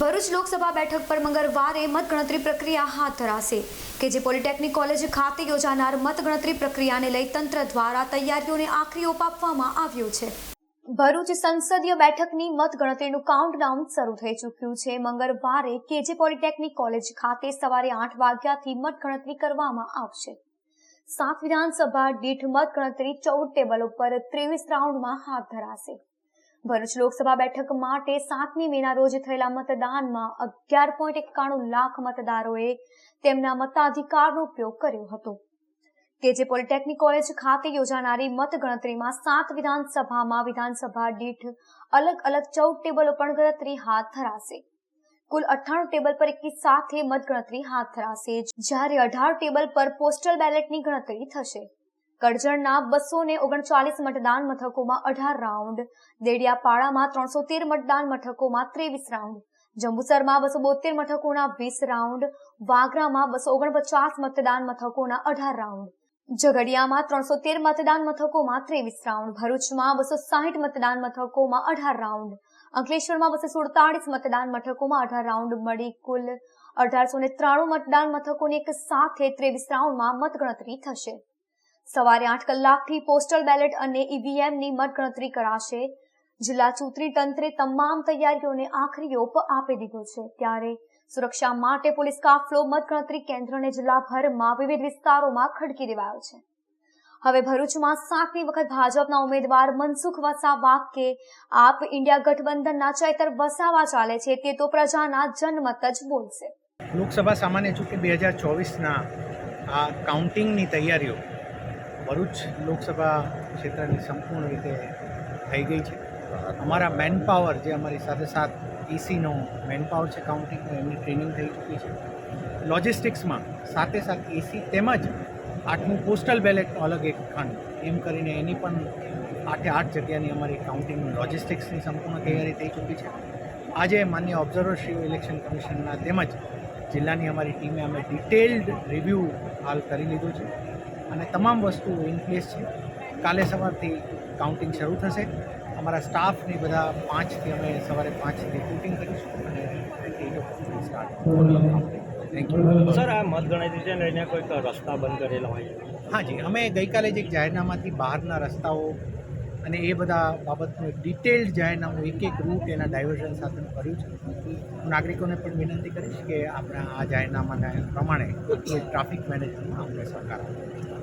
ભરૂચ લોકસભા બેઠક પર મંગળવારે મતગણતરી પ્રક્રિયા હાથ ધરાશે, કે જે પોલિટેકનિક કોલેજ ખાતે યોજાનાર મતગણતરી પ્રક્રિયાને લઈ તંત્ર દ્વારા તૈયારીઓને આખરી ઓપ આપવામાં આવ્યો છે. ભરૂચ સંસદીય બેઠકની મતગણતરીનું કાઉન્ટડાઉન શરૂ થઈ ચૂક્યું છે. મંગળવારે કેજે પોલિટેકનિક કોલેજ ખાતે સવારે આઠ વાગ્યાથી મતગણતરી કરવામાં આવશે. સાત વિધાનસભા દીઠ મતગણતરી ચૌદ ટેબલ ઉપર ત્રેવીસ રાઉન્ડમાં હાથ ધરાશે. ભરૂચ લોકસભા બેઠક માટે સાતમી મેના રોજ થયેલા મતદાનમાં અગિયાર પોઈન્ટ એકાણું લાખ મતદારોએ તેમના મતાધિકારનો ઉપયોગ કર્યો હતો. કે જે પોલિટેકનિક કોલેજ ખાતે યોજાનારી મતગણતરીમાં સાત વિધાનસભામાં વિધાનસભા દીઠ અલગ અલગ ચૌદ ટેબલો પણ ગણતરી હાથ ધરાશે. કુલ અઠ્ઠાણું ટેબલ પર એકી સાથે મતગણતરી હાથ ધરાશે. જ્યારે અઢાર ટેબલ પર પોસ્ટલ બેલેટની ગણતરી થશે. કરજણના બસો ને ઓગણચાલીસ મતદાન મથકોમાં અઢાર રાઉન્ડ, દેડિયાપાડામાં ત્રણસો તેર મતદાન મથકોમાં ત્રેવીસ રાઉન્ડ, જંબુસરમાં બસો બોતેર મથકોના વીસ રાઉન્ડ, વાગરામાં બસો ઓગણપચાસ મતદાન મથકોના અઢાર રાઉન્ડ, ઝઘડિયામાં ત્રણસો તેર મતદાન મથકોમાં ત્રેવીસ રાઉન્ડ, ભરૂચમાં બસો સાહીઠ મતદાન મથકોમાં અઢાર રાઉન્ડ, અંકલેશ્વરમાં બસો સુડતાળીસ મતદાન મથકોમાં અઢાર રાઉન્ડ મળી કુલ અઢારસો ને ત્રાણું મતદાન મથકોની એક સાથે ત્રેવીસ રાઉન્ડમાં મતગણતરી થશે. સવારે આઠ કલાકથી પોસ્ટલ બેલેટ અને ઈવીએમની મતગણતરી કરાશે. જિલ્લા ચૂંટણી તંત્રે તમામ તૈયારીઓને આખરી ઓપ આપી દીધો છે. ત્યારે સુરક્ષા માટે પોલીસ કાફલો મતગણતરી કેન્દ્રને જિલ્લાભરમાં વિવિધ વિસ્તારોમાં ખડકી દેવાયો છે. હવે ભરૂચમાં સાતમી વખત ભાજપના ઉમેદવાર મનસુખ વસાવા કે આપ ઇન્ડિયા ગઠબંધનના ચૈતર વસાવા ચાલે છે તે તો પ્રજાના જનમત જ બોલશે. લોકસભા સામાન્ય ચૂંટણી બે હજાર ચોવીસના આ કાઉન્ટિંગની તૈયારીઓ ભરૂચ લોકસભા ક્ષેત્રની સંપૂર્ણ રીતે થઈ ગઈ છે. અમારા મેનપાવર જે અમારી સાથે સાથ ઈસીનો મેનપાવર છે કાઉન્ટિંગનો એમની ટ્રેનિંગ થઈ ચૂકી છે. લોજિસ્ટિક્સમાં સાથે સાથે એસી તેમજ આઠમું પોસ્ટલ બેલેટનો અલગ એક ખંડ. એમ કરીને એની પણ આઠે આઠ જગ્યાની અમારી કાઉન્ટિંગ લોજિસ્ટિક્સની સંપૂર્ણ તૈયારી થઈ ચૂકી છે. આજે માન્ય ઓબ્ઝર્વરશ્રીઓ ઇલેક્શન કમિશનના તેમજ જિલ્લાની અમારી ટીમે અમે ડિટેલ્ડ રિવ્યૂ હાલ કરી લીધું છે. અને તમામ વસ્તુઓ ઇન પ્લેસ છે. કાલે સવારથી કાઉન્ટિંગ શરૂ થશે. અમારા સ્ટાફની બધા પાંચથી અમે સવારે પાંચથી કાઉન્ટિંગ કરીશું અને સ્ટાર્ટ સર આ મતગણતરી છે ને એને કોઈક રસ્તા બંધ કરેલા હોય. હા જી અમે ગઈકાલે જ એક જાહેરનામાથી બહારના રસ્તાઓ અને એ બધા બાબતનું ડિટેલ્ડ જાહેરનામું એક એક રૂટ એના ડાયવર્ઝન સાથે કર્યું છે. હું નાગરિકોને પણ વિનંતી કરીશ કે આપણે આ જાહેરનામાના પ્રમાણે ટ્રાફિક મેનેજમેન્ટમાં આપણે સહકાર